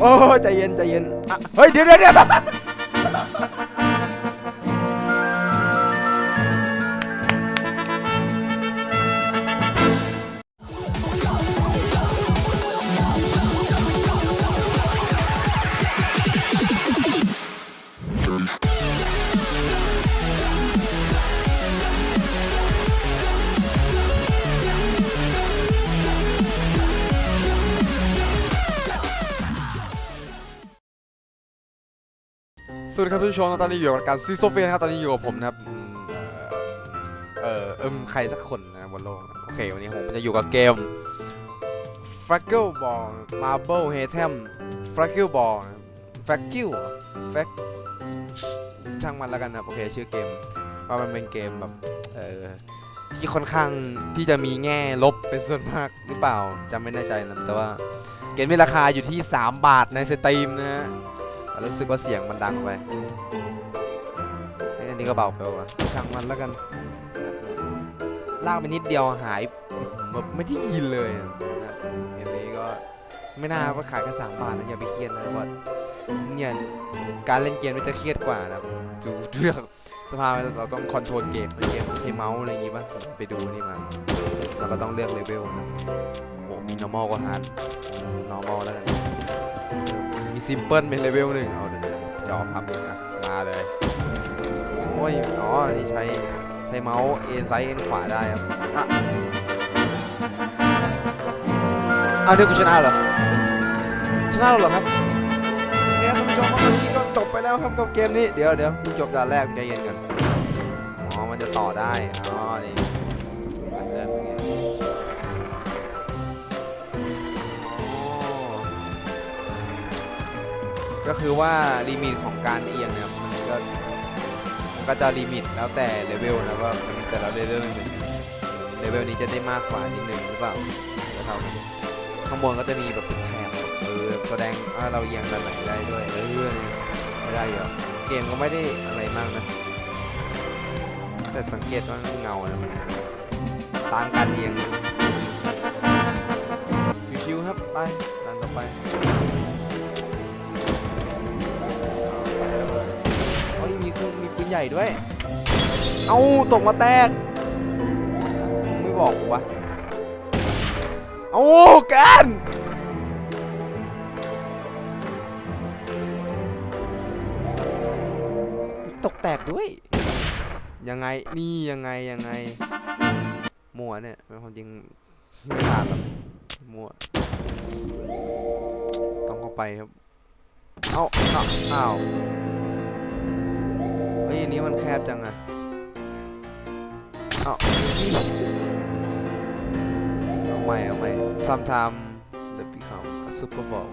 โอ้ใจเย็นใจเย็นอะเฮ้ยเดี๋ยวเดี๋ยวเดี๋ยว สวัสดีครับทุกผู้ชมตอนนี้อยู่กับการซีโซเฟียนะครับตอนนี้อยู่กับผมนะครับอืมเอ่อเอิมใครสักคนนะบนโลกนะโอเควันนี้ผมจะอยู่กับเกม f r a g g l e Ball Marble h a t e m f r a g g l e Ball f r a g g l e f r a g ช่างมันแล้วกันนะครับโอเคชื่อเกมว่ามันเป็นเกมแบบเออที่ค่อนข้างที่จะมีแง่ลบเป็นส่วนมากหรือเปล่าจำไม่แน่ใจนะแต่ว่าเกมมีราคาอยู่ที่ 3 บาทในสตรีมนะฮะ แต่รู้สึกว่าเสียงมันดังไปอันนี้ก็เบาไปวะช่างมันแล้วกันลากไปนิดเดียวหายแบบไม่ได้ยินเลยอะนะเกมนี้ก็ไม่น่าว่าขายแค่สามบาทนะอย่าไปเครียดนะว่าเนี่ยการเล่นเกมมันจะเครียดกว่านะดูดูจากสภาพเราต้องคอนโทรลเกมเกมใช้เมาส์อะไรอย่างงี้ป่ะไปดูนี่มาเราก็ต้องเลือกเลเวลนะโอ้มี normal ก็ hard normal แล้วกัน ซิมเปิลเป็นเลเวลหนึ่งเอาเดี๋ยวจอพับนะมาเลยโอ้ยอ๋อนี่ใช้ใช้เมาส์เอ็นซ้ายเอ็นขวาได้ครับอะเอาเดี๋ยวกูชนะเหรอชนะเหรอครับเนี่ยท่านผู้ชมครับวันนี้ก็จบไปแล้วครับกับเกมนี้เดี๋ยวเดี๋ยวจบด่านแรกใจเย็นกันอ๋อมันจะต่อได้อ๋อนี่ ก็คือว่าลิมิตของการเอียงเนี่ยมันก็มันก็จะลิมิตแล้วแต่เลเวลนะว่ามันแต่ละเลเวลไม่เหมือนกันเลเวลนี้จะได้มากกว่านิดนึงหรือเปล่าก็เท่านั้นข้างบนก็จะมีแบบเป็นแถบเออแสดงว่าเราเอียงด้านไหนได้ด้วยเออไม่ได้เหรอเกมก็ไม่ได้อะไรมากนะแต่สังเกตว่าเงานะมันตามการเอียงชิวๆครับไปด้านต่อไป เฮ้ยมีเครื่องมีปืนใหญ่ด้วย เอาตกมาแตกมึงไม่บอกกูวะ เอากันตกแตกด้วย ยังไง นี่ยังไง ยังไง มั่วเนี่ยเป็นความจริงไม่ผ่านหรอกมั่วต้องเข้าไปครับ เอาเอาอ้าวเฮ้ยอันนี้มันแคบจังอะเอาเอาใหม่เอาใหม่ sometime the become a super bowl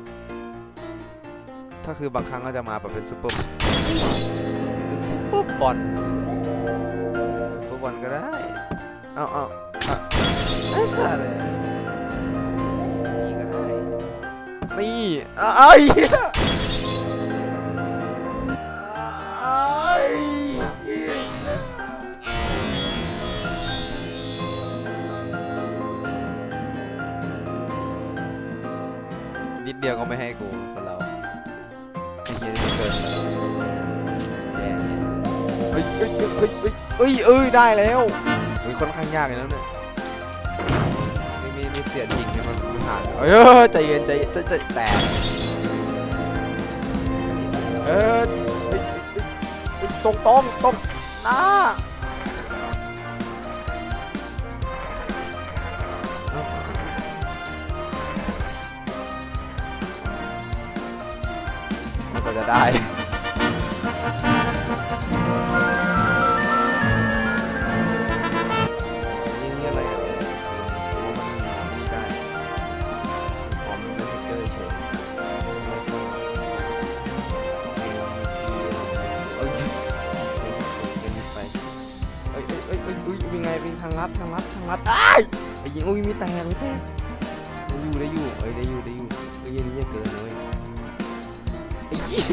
ถ้าคือบางครั้งก็จะมาแบบเป็นซูเปอร์เป็นซูเปอร์บอลซูเปอร์บอลก็ได้ เอาเอาไอ้สัตว์นี่ก็ได้ นี่ เอาเอาไอ้เหี้ย เฮ้ยเอ้ยได้แล้วเฮ้ยค่อนข้างยากเลยนะเนี่ยมีมีมีเสียจริงเนี่ยมันมันผ่านเฮ้ยใจเย็นใจเย็นใจใจแตกเออเฮ้ยเฮ้ยเฮ้ยตรงตรงตรงหน้ามันก็จะได้ ยังไง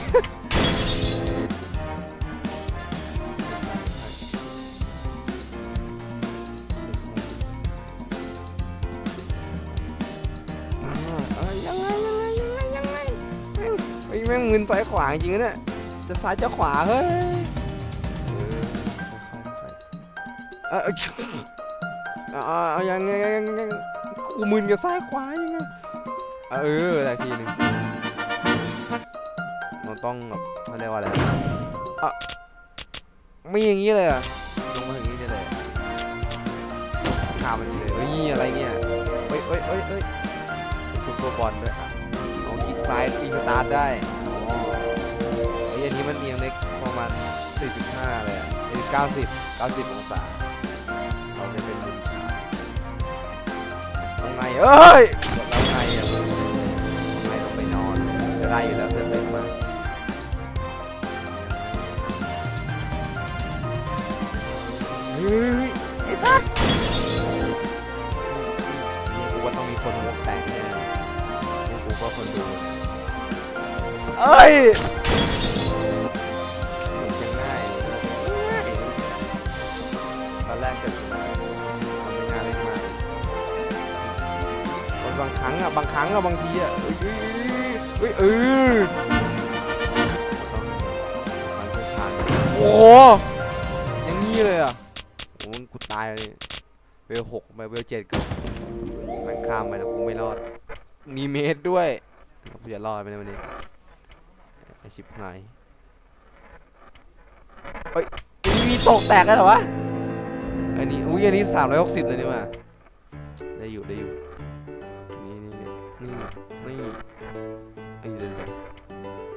ยังไงยังไงยังไงยังไงเอ้แม่งมึนซ้ายขวาจริงๆนะเนี่ยจะซ้ายจะขวาเฮ้ยเออเออเอายังไงยังไงยังไงกูมึนกับซ้ายขวายังไงเออได้ทีหนึ่ง ต้องแบบเขาเรียกว่าอะไรอะไม่อย่างนี้เลยอะลงมาถึงนี้เลยข้ามมันเลยเฮ้ยอะไรเนี่ยเฮ้ยเฮ้ยเฮ้ยเฮ้ยซุปเปอร์บอลด้วยอะเอาคลิกซ้ายอีสตาร์ทได้อ๋อไอ้อันนี้มันเอียงเล็กประมาณ4.5เลยอะอัน90 90องศาเราจะเป็นมุมฉากเอาไงเอ้ยแล้วไงอะเอาไงต้องไปนอนจะได้อยู่แล้วเสร็จเล็กมาเไอ้สัสกูว่าต้องมีคนวงแตกแน่กูก็คนดูเอ้ยยังง่ายตอนแรกเกิดทำไม่น่าเล่นมากบางครั้งอะบางครั้งอะบางทีอะเอ้ยเอ้ยเอ้ยมันก็ชาญโอ้โหอย่างนี้เลยอะโอ้มึงกูตายเลยเวลหกไปเวลเจ็ดก็มันข้ามไปนะกูไม่รอด มีเมตรด้วยกูจะรอดไปในวันนี้ไอชิบหายเฮ้ยมีตกแตกแล้วเหรอวะ อันนี้ อุ้ย อันนี้สามร้อยหกสิบเลยนี่มาได้อยู่ ได้อยู่ นี่นี่นี่นี่นี่ไอ้เดี๋ยว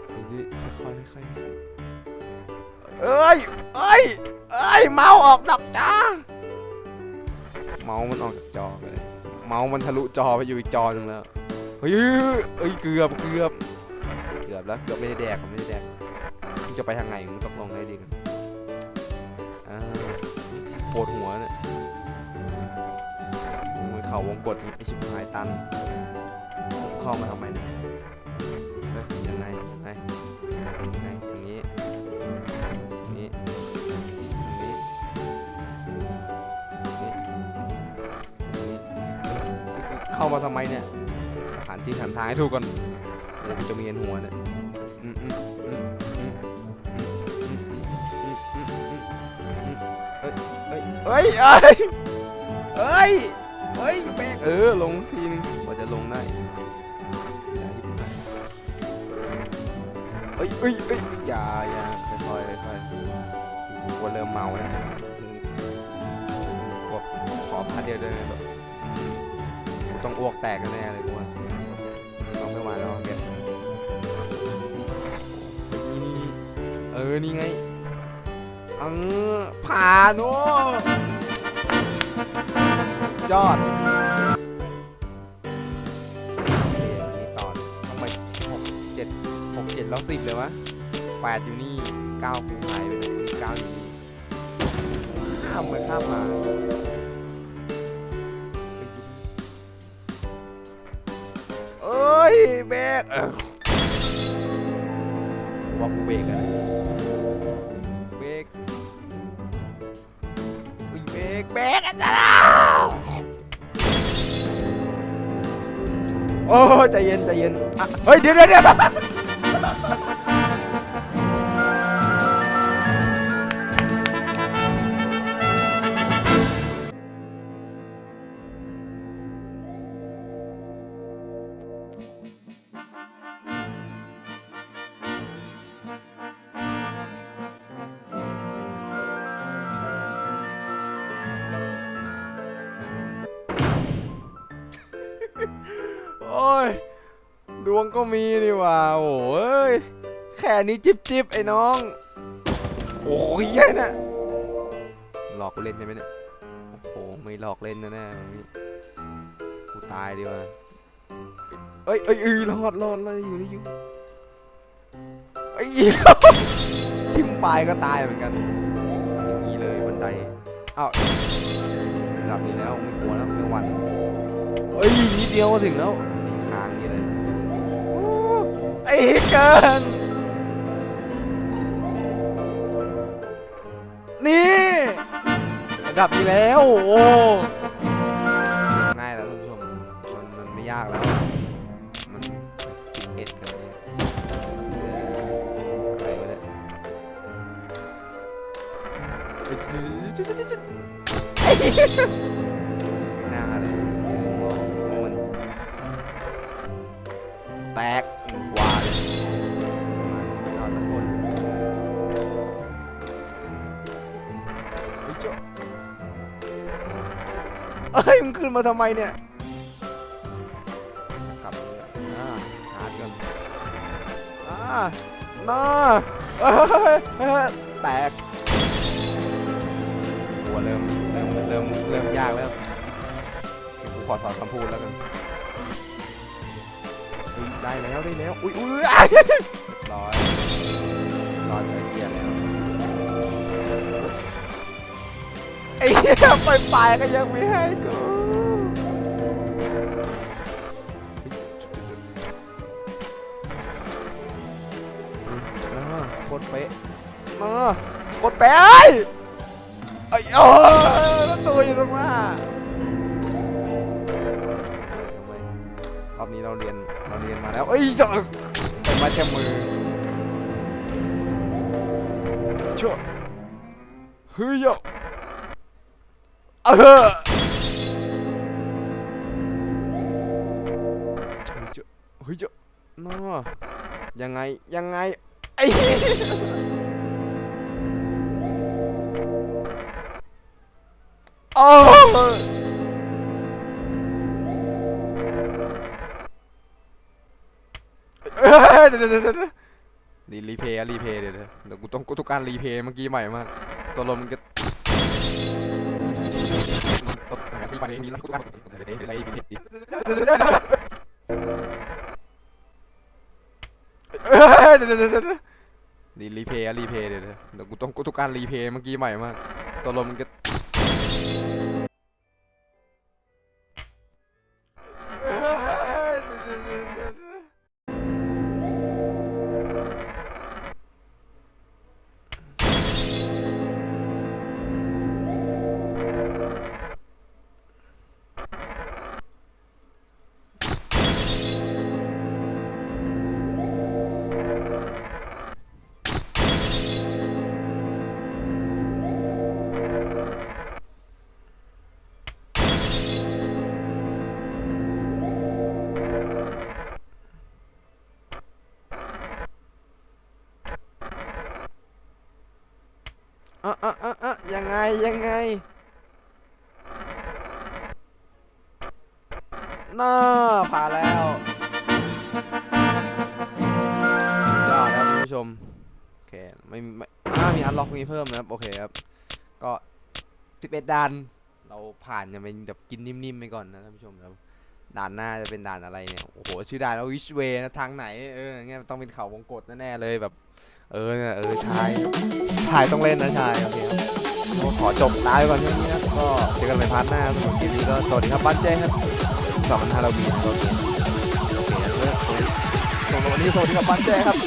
ไอ้นี่ค่อยๆค่อยๆเอ้ยเอ้ยเอ้ย เมาออกนอกจอ เมาส์มันออกจากจอไปเลยเมาส์มันทะลุจอไปอยู่อีกจอหนึงแล้วเฮ้ยเอ้ยเกือบเกือบเกือบแล้วเกือบไม่ได้แดกไม่ได้แดกมึงจะไปทางไหนมึงตกลงได้ดีกันอ่าปวดหัวเนี่ยมวยเข่าวงกดไอชิบหายตันเข้ามาทำไมเนี่ย เข้ามาทำไมเนี่ยหันที่หันทางให้ถูกก่อนเดี๋ยวจะมีเงินหัวเนี่ยเฮ้ยเฮ้ยเฮ้ยเฮ้ยเฮ้ยแบกเออลงทีนึงกว่าจะลงได้เอ้ยเอ้ยเอ้ยอย่าอย่าค่อยๆค่อยๆกูเริ่มเมาแล้วขอพักเดียวได้ไหมแบบ ต้องอ้วกแตกแน่เลยกูว่าต้องไม่มาแล้วเก็ตเออ นี่ไงเออผ่านโอ้ยอดนี่ต่อทำไมหกเจ็ดหกเจ็ดแล้วสิบเลยวะแปดอยู่นี่เก้ากูหายไปเลยเก้าอยู่นี่ข้ามไปข้ามมา เบรกเออว่ากูเบรกอะเบรกอุ้ยเบรกเบรกอะจ้าโอ้ใจเย็นใจเย็นอะเฮ้ยเดี๋ยวเดี๋ยว วงก็มีนี่ว่าโอ้ยแค่นี้จิบจิบไอ้น้อง โอ้ยเหี้ยนะหลอกเล่นใช่ไหมเนี่ยโอ้โหไม่หลอกเล่นนะแน่วันนี้กูตายดีกว่าเอ้ยเอ้ยเอ้ยรอดรอดเลยอยู่นี่อยู่ไอ้ยชิมปลายก็ตายเหมือนกันอย่างนี้เลยบันไดอ้าวดับนี้แล้วไม่กลัวแล้วไม่หวั่นเอ้ยนิดเดียวก็ถึงแล้วทางนี้เลย อ้เกิน นี่ระดับนี้แล้ว โอ้ง่ายแล้วท่านผู้ชมมันไม่ยากแล้ว มันสิบเอ็ดกันเลยอะไรวะเนี่ยไอ้ เฮ้ยเจ้าเอ้ยมึงขึ้นมาทำไมเนี่ย กลับเลยอ่าชาร์จกันอ่าน่าเอ้ยเฮ้ยแตกหัวเริ่มเริ่มเริ่มเริ่มยากแล้วเดี๋ยวกูขอถอนคำพูดแล้วกันอุ๊ยได้แล้วได้แล้ว อุ้ยอุ้ยอ้ายเรียบร้อย ไอ้เหี้ยไปปลายก็ยังไม่ให้กูอ่าโคตรเป๊ะมาโคตรเป๊ะไอ้ไอ้โอ้ตัวอยู่ตรงหน้ารอบนี้เราเรียนเราเรียนมาแล้วเอ้ยจะเป็นไมาแค่มือเชื่อเฮ้ยโย เออเฮ้ยเจ้าเฮ้ยเจ้าน่ายังไง ยังไง ไอ้เหี้ยโอ้เอ้ยเดี๋ยวเดี๋ยวเดี๋ยวเดี๋ยวรีรีเพย์รีเพย์เดี๋ยวเดี๋ยวเดี๋ยวกูต้องกูต้องการรีเพย์เมื่อกี้ใหม่มากตัวลมมันจะ ไปนี้ล้วกูก็ไปรีรีเพย์รีเพย์เดี๋ยวกูต้องกูต้องการรีเพย์เมื่อกี้ใหม่มากตัวลมมันจะ ยังไงยังไงน่าผ่านแล้วยอดครับผู้ชม โอเค ไม่ไม่อ่ามีอันล็อกนี้เพิ่มนะครับ โอเคครับ ก็11ด่าน เราผ่านกันเป็นแบบกินนิ่มๆไปก่อนนะท่านผู้ชมครับด่านหน้าจะเป็นด่านอะไรเนี่ย โอ้โห ชื่อด่านว่าวิชเวนะทางไหน เออเงี้ยต้องเป็นเขาวงกตแน่ๆเลยแบบ เออเนี่ยเออชาย ชายต้องเล่นนะชาย โอเคครับ ก็ขอจบไลฟ์ก่อนแค่นี้ครับก็เจอกันในพาร์ทหน้าสำหรับคลิปนี้ก็สวัสดีครับบ้านแจ้ครับสองพันห้าร้อยบีครับโอเคโอเคสำหรับวันนี้สวัสดีครับบ้านแจ้ครับ